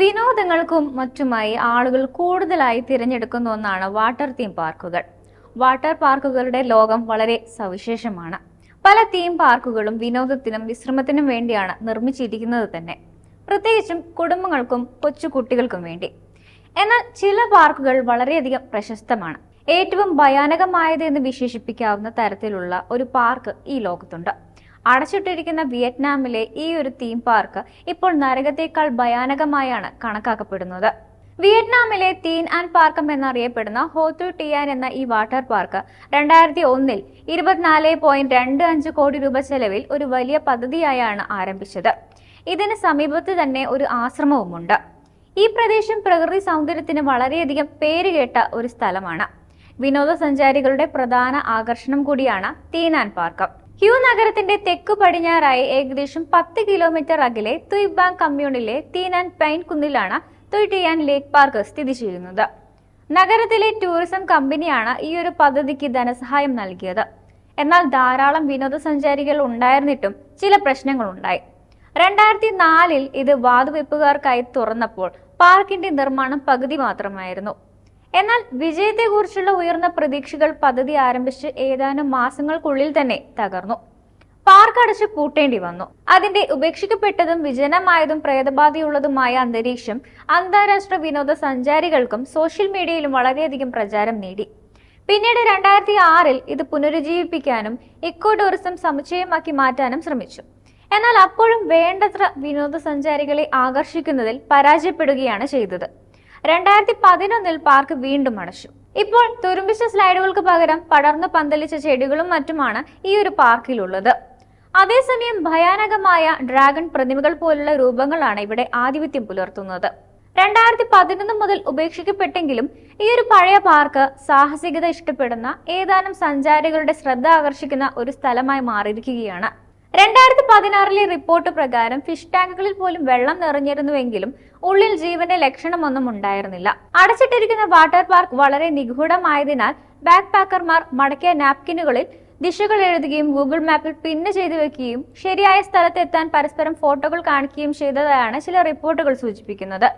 വിനോദങ്ങൾക്കും മറ്റുമായി ആളുകൾ കൂടുതലായി തിരഞ്ഞെടുക്കുന്ന ഒന്നാണ് വാട്ടർ തീം പാർക്കുകൾ. വാട്ടർ പാർക്കുകളുടെ ലോകം വളരെ സവിശേഷമാണ്. പല തീം പാർക്കുകളും വിനോദത്തിനും വിശ്രമത്തിനും വേണ്ടിയാണ് നിർമ്മിച്ചിരിക്കുന്നത് തന്നെ. പ്രത്യേകിച്ചും കുടുംബങ്ങൾക്കും കൊച്ചു കുട്ടികൾക്കും വേണ്ടി. എന്നാൽ ചില പാർക്കുകൾ വളരെയധികം പ്രശസ്തമാണ്. ഏറ്റവും ഭയാനകമായത് എന്ന് വിശേഷിപ്പിക്കാവുന്ന തരത്തിലുള്ള ഒരു പാർക്ക് ഈ ലോകത്തുണ്ട്. അടച്ചിട്ടിരിക്കുന്ന വിയറ്റ്നാമിലെ ഈ ഒരു തീം പാർക്ക് ഇപ്പോൾ നരകത്തേക്കാൾ ഭയാനകമായാണ് കണക്കാക്കപ്പെടുന്നത്. വിയറ്റ്നാമിലെ തീൻ ആൻഡ് പാർക്കം എന്നറിയപ്പെടുന്ന ഹോത്തു ടിയാൻ എന്ന ഈ വാട്ടർ പാർക്ക് രണ്ടായിരത്തി ഒന്നിൽ ഇരുപത്തിനാല് പോയിന്റ് രണ്ട് അഞ്ച് കോടി രൂപ ചെലവിൽ ഒരു വലിയ പദ്ധതിയായാണ് ആരംഭിച്ചത്. ഇതിന് സമീപത്ത് തന്നെ ഒരു ആശ്രമവുമുണ്ട്. ഈ പ്രദേശം പ്രകൃതി സൗന്ദര്യത്തിന് വളരെയധികം പേരുകേട്ട ഒരു സ്ഥലമാണ്. വിനോദസഞ്ചാരികളുടെ പ്രധാന ആകർഷണം കൂടിയാണ് തീനാൻ പാർക്ക്. ഹ്യൂ നഗരത്തിന്റെ തെക്കു പടിഞ്ഞാറായി ഏകദേശം പത്ത് കിലോമീറ്റർ അകലെ തുയ്ബാങ് കമ്മ്യൂണിലെ തീനാൻ പൈൻ കുന്നിലാണ് തുയ്ടിയാൻ ലേക്ക് പാർക്ക് സ്ഥിതി ചെയ്യുന്നത്. നഗരത്തിലെ ടൂറിസം കമ്പനിയാണ് ഈ ഒരു പദ്ധതിക്ക് ധനസഹായം നൽകിയത്. എന്നാൽ ധാരാളം വിനോദസഞ്ചാരികൾ ഉണ്ടായിരുന്നിട്ടും ചില പ്രശ്നങ്ങളുണ്ടായി. രണ്ടായിരത്തി നാലിൽ ഇത് വാതുവെപ്പുകാർക്കായി തുറന്നപ്പോൾ പാർക്കിന്റെ നിർമ്മാണം പകുതി മാത്രമായിരുന്നു. എന്നാൽ വിജയത്തെക്കുറിച്ചുള്ള ഉയർന്ന പ്രതീക്ഷകൾ പദ്ധതി ആരംഭിച്ച് ഏതാനും മാസങ്ങൾക്കുള്ളിൽ തന്നെ തകർന്നു. പാർക്ക് അടച്ച് പൂട്ടേണ്ടി വന്നു. അതിന്റെ ഉപേക്ഷിക്കപ്പെട്ടതും വിജനമായതും പ്രേതബാധയുള്ളതുമായ അന്തരീക്ഷം അന്താരാഷ്ട്ര വിനോദ സഞ്ചാരികൾക്കും സോഷ്യൽ മീഡിയയിലും വളരെയധികം പ്രചാരം നേടി. പിന്നീട് രണ്ടായിരത്തി ആറിൽ ഇത് പുനരുജ്ജീവിപ്പിക്കാനും ഇക്കോ ടൂറിസം സമുച്ചയമാക്കി മാറ്റാനും ശ്രമിച്ചു. എന്നാൽ അപ്പോഴും വേണ്ടത്ര വിനോദസഞ്ചാരികളെ ആകർഷിക്കുന്നതിൽ പരാജയപ്പെടുകയാണ് ചെയ്തത്. രണ്ടായിരത്തി പതിനൊന്നിൽ പാർക്ക് വീണ്ടും അടച്ചു. ഇപ്പോൾ തുരുമ്പിച്ച സ്ലൈഡുകൾക്ക് പകരം പടർന്നു പന്തലിച്ച ചെടികളും മറ്റുമാണ് ഈ ഒരു പാർക്കിലുള്ളത്. അതേസമയം ഭയാനകമായ ഡ്രാഗൺ പ്രതിമകൾ പോലുള്ള രൂപങ്ങളാണ് ഇവിടെ ആധിപത്യം പുലർത്തുന്നത്. രണ്ടായിരത്തി പതിനൊന്ന് മുതൽ ഉപേക്ഷിക്കപ്പെട്ടെങ്കിലും ഈ ഒരു പഴയ പാർക്ക് സാഹസികത ഇഷ്ടപ്പെടുന്ന ഏതാനും സഞ്ചാരികളുടെ ശ്രദ്ധ ആകർഷിക്കുന്ന ഒരു സ്ഥലമായി മാറിയിരിക്കുകയാണ്. രണ്ടായിരത്തി പതിനാറിലെ റിപ്പോർട്ട് പ്രകാരം ഫിഷ് ടാങ്കുകളിൽ പോലും വെള്ളം നിറഞ്ഞിരുന്നുവെങ്കിലും ഉള്ളിൽ ജീവന്റെ ലക്ഷണമൊന്നും ഉണ്ടായിരുന്നില്ല. അടച്ചിട്ടിരിക്കുന്ന വാട്ടർ പാർക്ക് വളരെ നിഗൂഢമായതിനാൽ ബാക്ക് പാക്കർമാർ മടക്കിയ നാപ്കിനുകളിൽ ദിശകൾ എഴുതുകയും ഗൂഗിൾ മാപ്പിൽ പിന്ന് ചെയ്തു വെക്കുകയും ശരിയായ സ്ഥലത്തെത്താൻ പരസ്പരം ഫോട്ടോകൾ കാണിക്കുകയും ചെയ്തതായാണ് ചില റിപ്പോർട്ടുകൾ സൂചിപ്പിക്കുന്നത്.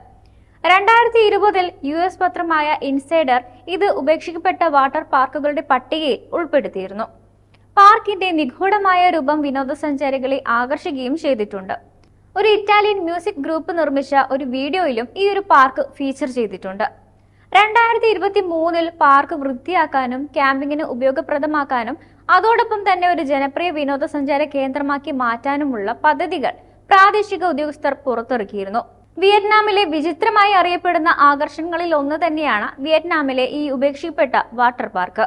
രണ്ടായിരത്തി ഇരുപതിൽ യു എസ് പത്രമായ ഇൻസൈഡർ ഇത് ഉപേക്ഷിക്കപ്പെട്ട വാട്ടർ പാർക്കുകളുടെ പട്ടികയിൽ ഉൾപ്പെടുത്തിയിരുന്നു. പാർക്കിന്റെ നിഗൂഢമായ രൂപം വിനോദസഞ്ചാരികളെ ആകർഷിക്കുകയും ചെയ്തിട്ടുണ്ട്. ഒരു ഇറ്റാലിയൻ മ്യൂസിക് ഗ്രൂപ്പ് നിർമ്മിച്ച ഒരു വീഡിയോയിലും ഈ ഒരു പാർക്ക് ഫീച്ചർ ചെയ്തിട്ടുണ്ട്. രണ്ടായിരത്തി ഇരുപത്തി മൂന്നിൽ പാർക്ക് വൃത്തിയാക്കാനും ക്യാമ്പിങ്ങിന് ഉപയോഗപ്രദമാക്കാനും അതോടൊപ്പം തന്നെ ഒരു ജനപ്രിയ വിനോദസഞ്ചാര കേന്ദ്രമാക്കി മാറ്റാനുമുള്ള പദ്ധതികൾ പ്രാദേശിക ഉദ്യോഗസ്ഥർ പുറത്തിറക്കിയിരുന്നു. വിയറ്റ്നാമിലെ വിചിത്രമായി അറിയപ്പെടുന്ന ആകർഷണങ്ങളിൽ ഒന്ന് തന്നെയാണ് വിയറ്റ്നാമിലെ ഈ ഉപേക്ഷിക്കപ്പെട്ട വാട്ടർ പാർക്ക്.